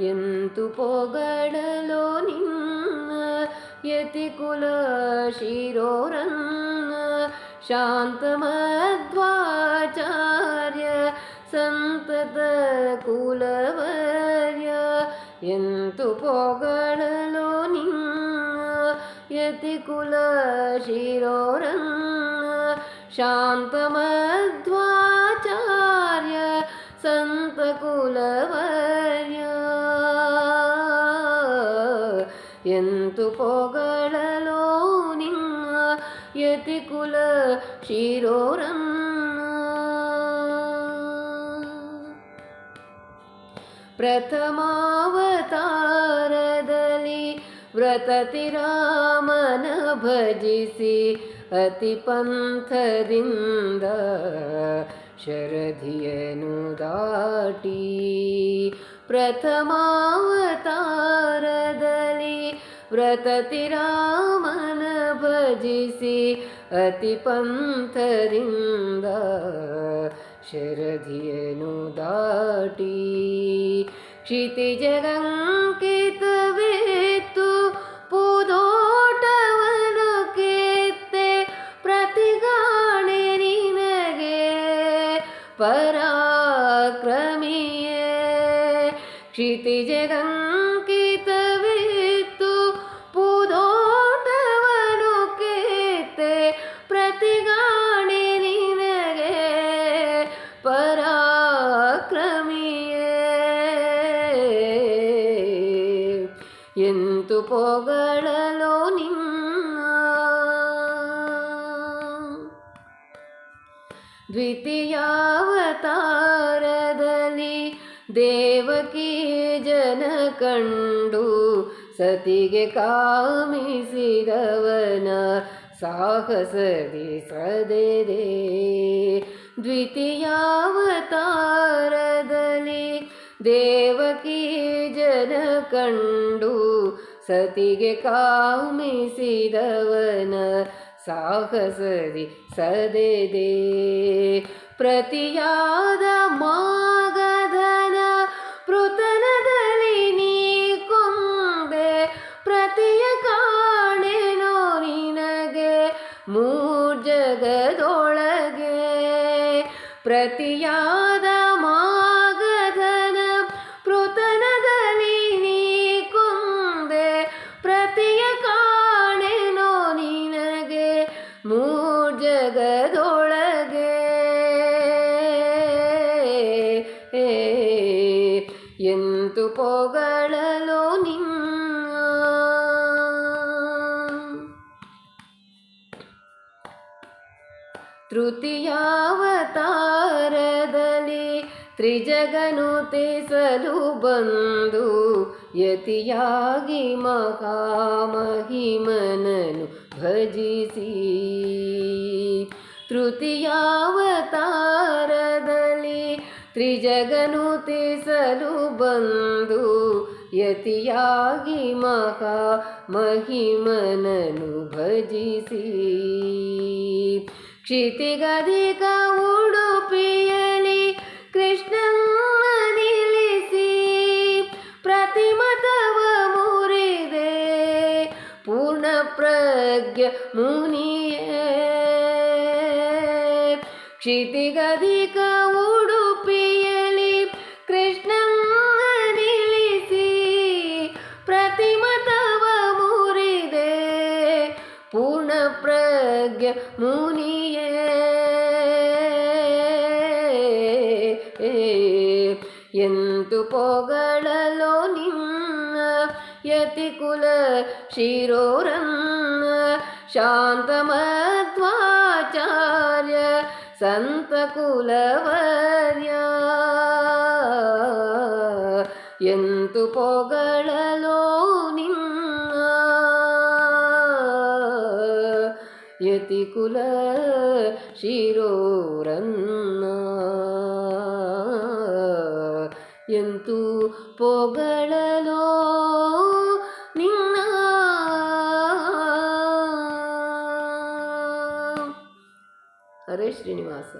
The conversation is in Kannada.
ಎಂತು ಪೊಗಳಲೋ ನಿನ್ನ ಯತಿಕುಲ ಶಿರೋರನ್ನ ಶಾಂತ ಮಧ್ವಾಚಾರ್ಯ ಸಂತತ ಕುಲವರ್ಯ ಎಂತು ಪೊಗಳಲೋ ನಿನ್ನ ಯತಿಕುಲ ಶಿರೋರನ್ನ ಶಾಂತ ಮಧ್ವಾಚಾರ್ಯ ಸಂತ ಕುಲವರ್ಯ ಎಂತು ಪೊಗಳಲೋ ನಿನ್ನ ಯತಿಕುಲ ಶಿರೋರನ್ನ ಪ್ರಥಮಾವತಾರದಲ್ಲಿ ವ್ರತತಿರಾಮನ ಭಜಿಸಿ ಅತಿ ಪಂಥದಿಂದ ಶರಧಿಯನು ದಾಟಿ ಪ್ರಥಮಾವತಾರದಲ್ಲಿ व्रतति रामन भजिसि अतिपन्थरिन्द शरधिनुटी क्षितिजगङ्कित वे तु केते प्रति गाणगे पराक्रमि क्षितजगङ् ಎಂತು ಪೊಗಳಲೋ ನಿನ್ನ? ದ್ವಿತೀಯಾವತಾರದಲ್ಲಿ ದೇವಕಿ ಜನ ಕಂಡು ಸತಿಗೆ ಕಾಮಿಸಿದವನ ಸಾಹಸದಿ ಸದೆದೆ ದ್ವಿತೀಯಾವತಾರದಲ್ಲಿ ದೇವಕಿ ಜನ ಕಂಡು ಸತಿಗೆ ಕಾಮಿಸಿದವನ ಸಾಹಸದಿ ಸದೆದೆ. ಪ್ರತಿಯಾದ ಮಾಗಧನ ಪೃತನದಲ್ಲಿ ನೀ ಕೊಂದೆ ಪ್ರತಿಯ ಕಾಣೆನೋ ನಿನಗೆ ಮೂರ್ಜಗದೊಳಗೆ ಮೂರ್ಜಗದೊಳಗೆ ಎಂತು ಪೊಗಳಲು ನಿನ್ನ? ತೃತೀಯಾವತಾರದಲ್ಲಿ ತ್ರಿಜಗನು ತಿಸಲು ಬಂದು ಯತಿಯಾಗಿ ಮಹಾಮಹಿಮನನು ಭಜಿಸಿ. ತೃತೀಯಾವತಾರದಲ್ಲಿ ತ್ರಿಜಗನು ತಿಸಲು ಬಂದು ಯತಿಯಾಗಿ ಮಹಾ ಮಹಿಮನನು ಭಜಿಸಿ. ಕ್ಷಿತಿಗಧಿಕ ಉಡುಪಿಯಲಿ ಪ್ರಜ್ಞ ಮುನಿಯೇ ಕ್ಷಿತಿಗಧಿಕ ಉಡುಪಿಯಲಿ ಕೃಷ್ಣಂ ನಿಲ್ಲಿಸಿ ಪ್ರತಿಮತವ ಮುರಿದೆ. ಪೂರ್ಣ ಪ್ರಜ್ಞ ಮುನಿಯೇ ಎಂತು ಪೊಗಳಲೋ ನಿನ್ನ ಯತಿಕುಲ ಶಿರೋರನ್ನ ಶಾಂತ ಮಧ್ವಾಚಾರ್ಯ ಸಂತ ಕುಲವರ್ಯ ಎಂತು ಪೊಗಳಲೋ ನಿನ್ನ ಯತಿಕುಲ ಶಿರೋರನ್ನ ಎಂತು ಪೊಗಳಲೋ ಶ್ರೀನಿವಾಸ